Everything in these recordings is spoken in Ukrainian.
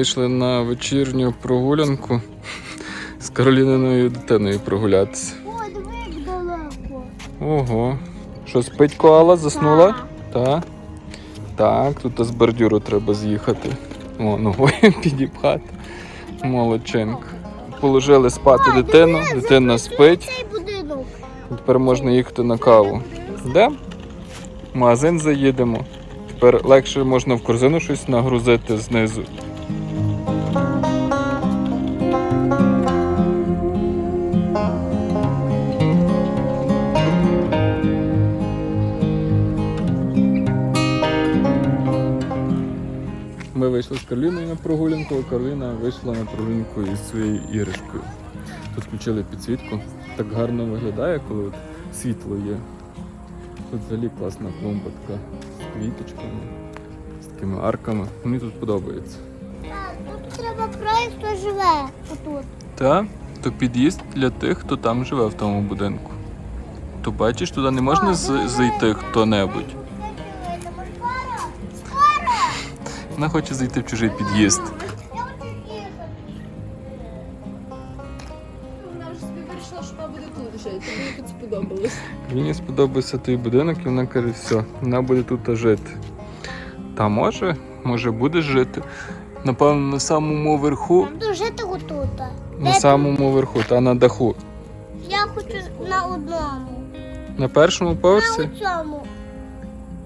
вийшли на вечірню прогулянку з Кароліниною дитиною прогулятися. О, диви, як далеко. Ого. Що, спить коала? Заснула? Так. Так, тут з бордюру треба з'їхати. О, ногою підіпхати. Молодчинка. Положили спати дитину, дитина спить. Тепер можна їхати на каву. Де? В магазин заїдемо. Тепер легше можна в корзину щось нагрузити знизу. Ми вийшли з Кароліною на прогулянку, а Кароліна вийшла на прогулянку із своєю іграшкою. Тут включили підсвітку. Так гарно виглядає, коли от світло є. Тут взагалі класна клумба така з квіточками, з такими арками. Мені тут подобається. Так, тут треба проїзд, хто живе отут. Та, то під'їзд для тих, хто там живе в тому будинку. То бачиш, туди не можна зайти хто-небудь. Вона хоче зайти в чужий під'їзд. Вона вже собі вирішила, що вона буде тут жити. Мені тут сподобалось. Мені сподобався той будинок, і вона каже, все, вона буде тут жити. Та може, може будеш жити. Напевно, на самому верху, Там тут жити отут. на самому верху, та на даху. Я хочу на одному. На першому На поверсі? цьому.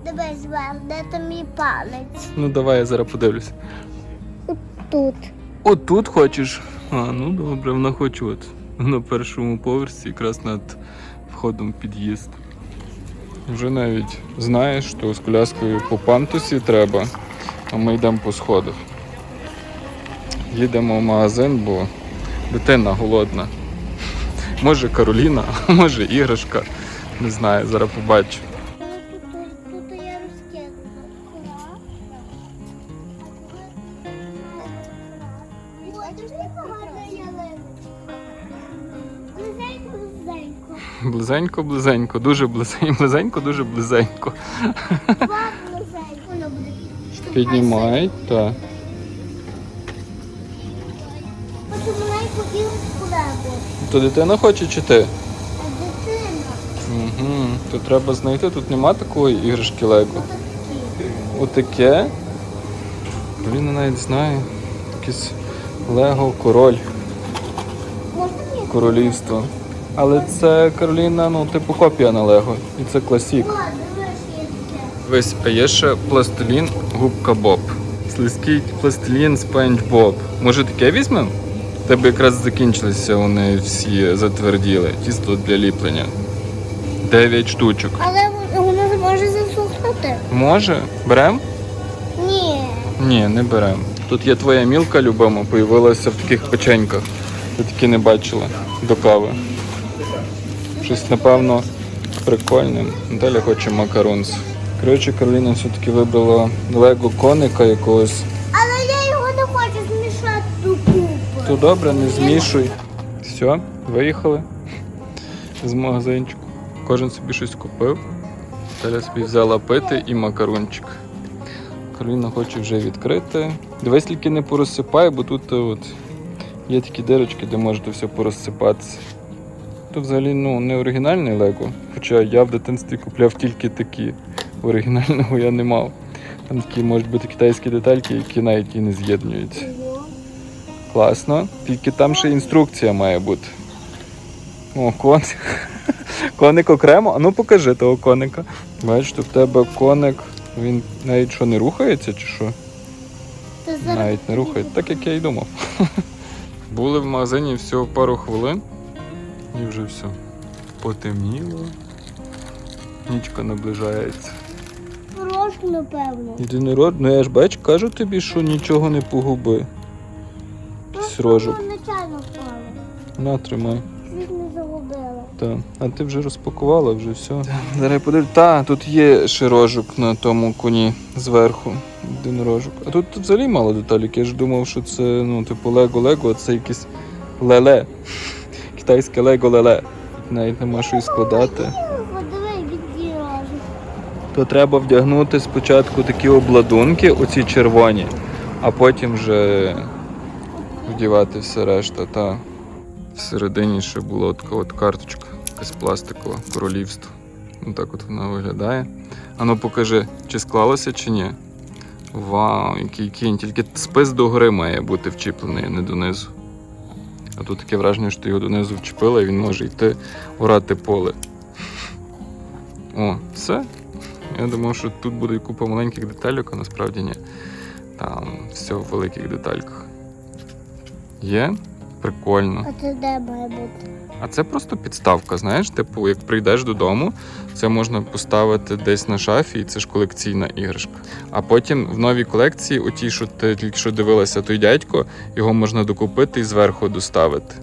Дивись де там мій палець. Ну давай я зараз подивлюся. Тут. От тут хочеш? А, ну добре, вона хоче от на першому поверсі, якраз над входом в під'їзд. Вже навіть знаєш, що з коляскою по пантусі треба, а ми йдемо по сходах. Їдемо в магазин, бо дитина голодна. Може Кароліна, може іграшка. Не знаю, зараз побачу. Близенько. Близенько, дуже близенько, близенько, дуже близенько. Піднімай, так. То дитина хоче чи ти? Дитина Угу. То треба знайти, тут нема такої іграшки Лего. Отаке. Блін, я навіть знаю. Якийсь Лего король Можна мені? королівства. Але це Кароліна, ну, типу копія на Лего. І це класік. Весь, а є ще пластилін губка Боб. Слизький пластилін спанч Боб. Може таке візьмемо? Тебе якраз закінчилися вони всі затверділи. Тісто для ліплення. Дев'ять штучок. Але воно зможе засухнути. Може? Берем? Ні. Ні, не берем. Тут є твоя мілка любима, появилася в таких печеньках. Ти такі не бачила до кави. Щось, напевно, прикольне. Далі хоче макарунс. Коротше, Кароліна все-таки вибрала лего коника якогось. Але я його не хочу змішати до купи. То добре, не змішуй. Все, виїхали з магазинчику. Кожен собі щось купив. Таля собі взяла пити і макарунчик. Кароліна хоче вже відкрити. Дивись, тільки не порозсипай, бо тут е, от є такі дирочки, де можете все порозсипатися. Тут взагалі ну, не оригінальний Лего. Хоча я в дитинстві купляв тільки такі. Оригінального я не мав. Там такі можуть бути китайські детальки, які навіть і не з'єднуються. Класно. Тільки там ще інструкція має бути. О, коник. Коник окремо. А ну покажи того коника. Бачиш, тут в тебе коник. Він навіть що не рухається чи що? Навіть не рухається, так як я й думав. Були в магазині всього пару хвилин і вже все. Потемніло. Нічка наближається. Трошки, напевно. Єдинород, ну я ж бач, кажу тобі, що нічого не погуби. Якийсь рожок. воно нечайно впало. На, тримай. Чуть не загубила. Так, а ти вже розпакувала, вже все. Зараз я. Та, тут є ще рожок на тому коні зверху. Один рожок. А тут, тут взагалі мало деталік. Я ж думав, що це ну, типу Лего-Лего, а це якесь леле. Китайське Лего-леле. Тут навіть нема що і складати. То треба вдягнути спочатку такі обладунки, оці червоні, а потім вже вдівати все решта. Та всередині ще була така от карточка, якась пластикова, королівство. Ну так от вона виглядає. Ану покажи, чи склалося, чи ні. Вау, який кінь. Тільки спис догори має бути вчіплений, а не донизу. А тут таке враження, що ти його донизу вчепила і він може йти орати поле. О, все. Я думав, що тут буде купа маленьких деталек, а насправді ні. Там все в великих детальках. Є? Прикольно. А це де має бути? А це просто підставка, знаєш, типу, як прийдеш додому, це можна поставити десь на шафі, і це ж колекційна іграшка. А потім в новій колекції, оті, що ти тільки що дивилася, той дядько, його можна докупити і зверху доставити.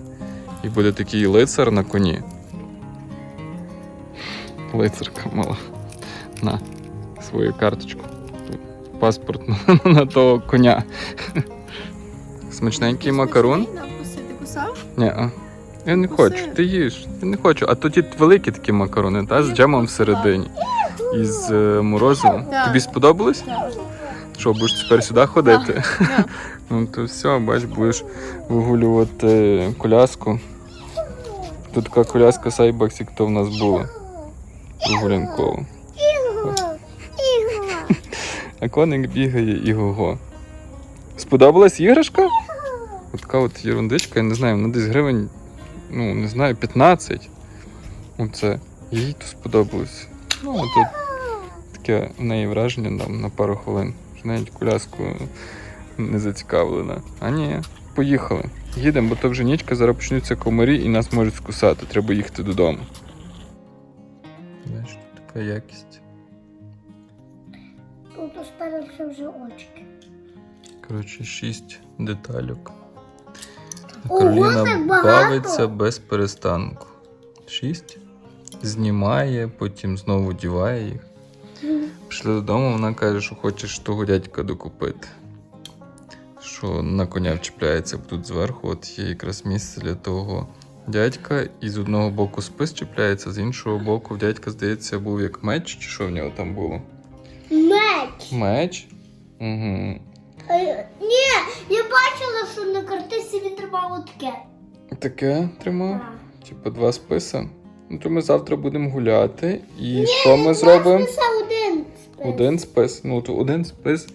І буде такий лицар на коні. Лицарка мала. На свою карточку. Паспорт на, на того коня. Смачненький макарон. Ні. Я не хочу, ти їж. Я не хочу. А то ті великі такі макарони, та, з джемом всередині. І з е, морозивом. Так. Тобі сподобалось? Так. Що, будеш тепер сюди ходити? Так. Ну то все, бач, будеш вигулювати коляску. Тут така коляска Сайбаксі, хто в нас була. Прогулянкова. А коник бігає і го-го. Сподобалась іграшка? От така от ерундичка, я не знаю, вона десь гривень, ну не знаю, 15. Оце. Їй то сподобалось. Ну, тут таке в неї враження там на пару хвилин. Що навіть коляску не зацікавлена. А ні, поїхали. Їдемо, бо то вже нічка, зараз почнуться комарі і нас можуть скусати. Треба їхати додому. Знаєш, така якість. Тут спереду вже очки. Коротше, шість детальок. Кароліна бавиться без перестанку. Шість. Знімає, потім знову діває їх. Пішли додому, вона каже, що хочеш того дядька докупити. Що на коня вчіпляється тут зверху, от є якраз місце для того дядька, і з одного боку спис чіпляється, з іншого боку, в дядька, здається, був як меч, чи що в нього там було? Меч! Меч. Угу. Ні, я бачила, що на картинці він тримав отаке. Таке тримав. Так. Типу два списи. Ну то ми завтра будемо гуляти. І що ми зробимо? Списа один спис. Один спис. Ну то один спис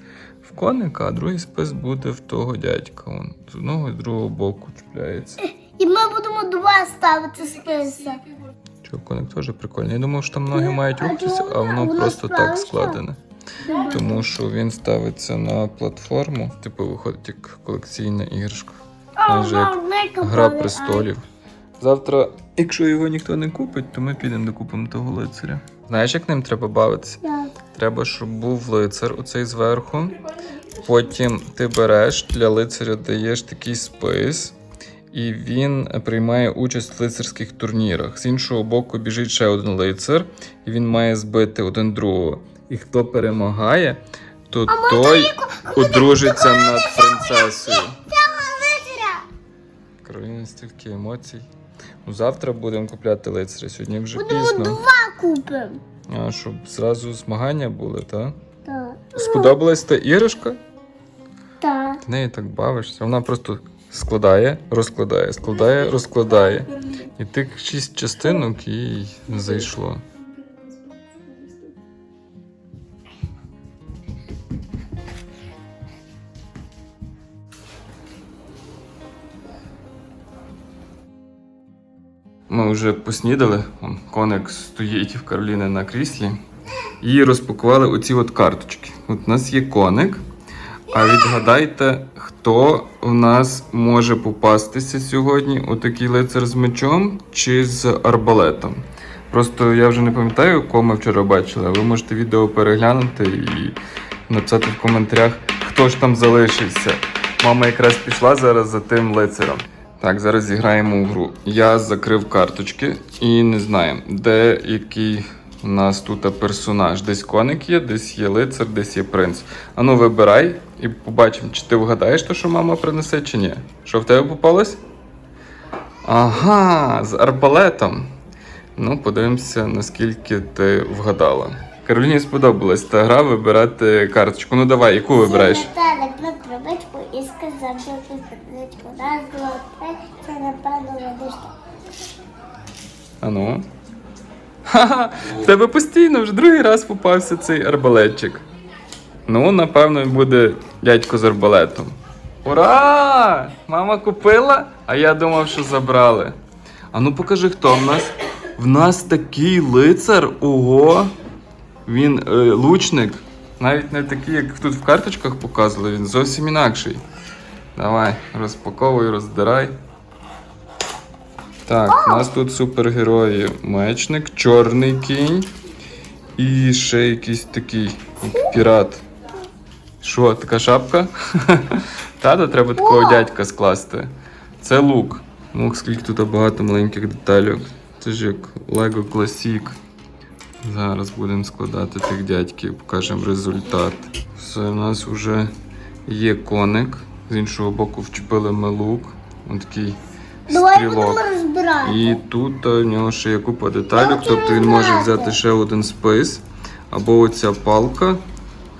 в коника, а другий спис буде в того дядька. Вон з одного і з другого боку чіпляється. І ми будемо два ставити списа. Чого коник теж прикольний. Я думав, що там ноги мають рухатися, а воно просто так складене. Тому що він ставиться на платформу, типу виходить як колекційна іграшка. Майже як Гра престолів. Завтра, якщо його ніхто не купить, то ми підемо докупимо того лицаря. Знаєш, як ним треба бавитися? Треба, щоб був лицар оцей зверху. Потім ти береш для лицаря даєш такий спис, і він приймає участь в лицарських турнірах. З іншого боку біжить ще один лицар, і він має збити один другого. І хто перемагає, то той одружиться над принцесою. Кароліна стільки емоцій. Ну, завтра будемо купляти лицаря, сьогодні вже Будемо пізно. два купимо. А щоб зразу змагання були, так? Так. Сподобалась та іграшка? Так. Ти нею так бавишся. Вона просто складає, розкладає, складає, розкладає. І тих шість частинок їй зайшло. Ми вже поснідали. Вон, коник стоїть в Кароліни на кріслі. І розпакували оці от карточки. От у нас є коник. А відгадайте, хто в нас може попастися сьогодні? Отакий лицар з мечом чи з арбалетом? Просто я вже не пам'ятаю, кого ми вчора бачили. Ви можете відео переглянути і написати в коментарях, хто ж там залишився. Мама якраз пішла зараз за тим лицарем. Так, зараз зіграємо у гру. Я закрив карточки і не знаю, де який у нас тут персонаж. Десь коник є, десь є лицар, десь є принц. Ану, вибирай і побачимо, чи ти вгадаєш те, що мама принесе, чи ні. Що в тебе попалось? Ага, з арбалетом. Ну, подивимося, наскільки ти вгадала. Кароліні сподобалась та гра вибирати карточку. Ну давай, яку вибираєш? Метелик, завжди сердечко. Раз, два, три, це напевно водичка. А ну. Ха-ха! В тебе постійно вже другий раз попався цей арбалетчик. Ну, напевно, буде дядько з арбалетом. Ура! Мама купила, а я думав, що забрали. А ну покажи, хто в нас. В нас такий лицар. Ого! Він е, лучник. Навіть не такий, як тут в карточках показували, він зовсім інакший. Давай, розпаковуй, роздирай. Так, у нас тут супергерої мечник, чорний кінь і ще якийсь такий як пірат. Що, така шапка? Тата треба такого дядька скласти. Це лук. Ну, скільки тут багато маленьких деталей. Це ж як Lego Classic. Зараз будемо складати тих дядьків, покажемо результат. Все, у нас вже є коник. З іншого боку вчепили ми лук. Ось такий Давай стрілок. будемо розбирати. І тут в нього ще є купа деталей, хочу тобто він може розбирати. взяти ще один спис, або оця палка,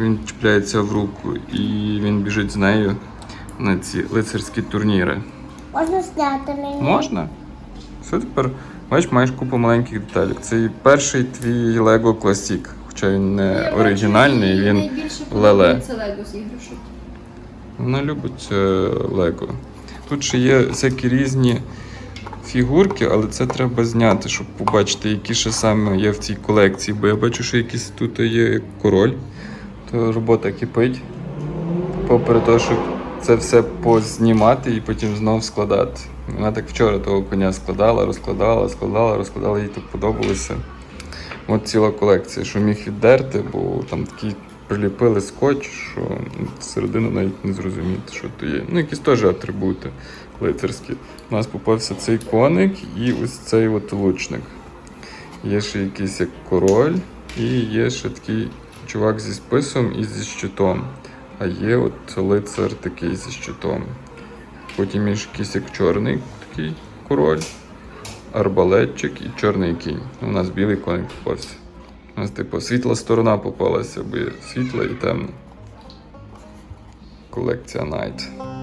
він чіпляється в руку і він біжить з нею на ці лицарські турніри. Можна зняти мені? Можна? Все тепер, бачиш, маєш купу маленьких деталей. Це і перший твій Lego Classic, хоча він не оригінальний, він леле. подобається Лего з іграшок. Вона любить е, Лего. Тут ще є всякі різні фігурки, але це треба зняти, щоб побачити, які ще саме є в цій колекції. Бо я бачу, що якийсь тут є король, то робота кипить. Попри те, щоб це все познімати і потім знов складати. Вона так вчора того коня складала, розкладала, складала, розкладала, їй так подобалося. От ціла колекція, що міг віддерти, бо там такі приліпили скотч, що середину навіть не зрозуміти, що то є. Ну, якісь теж атрибути лицарські. У нас попався цей коник і ось цей от лучник. Є ще якийсь як король, і є ще такий чувак зі списом і зі щитом. А є от лицар такий зі щитом. Потім є якийсь як чорний такий король арбалетчик і чорний кінь. У нас білий коник попався. У нас, типу, світла сторона попалася, бо є світла і темна. Колекція Night.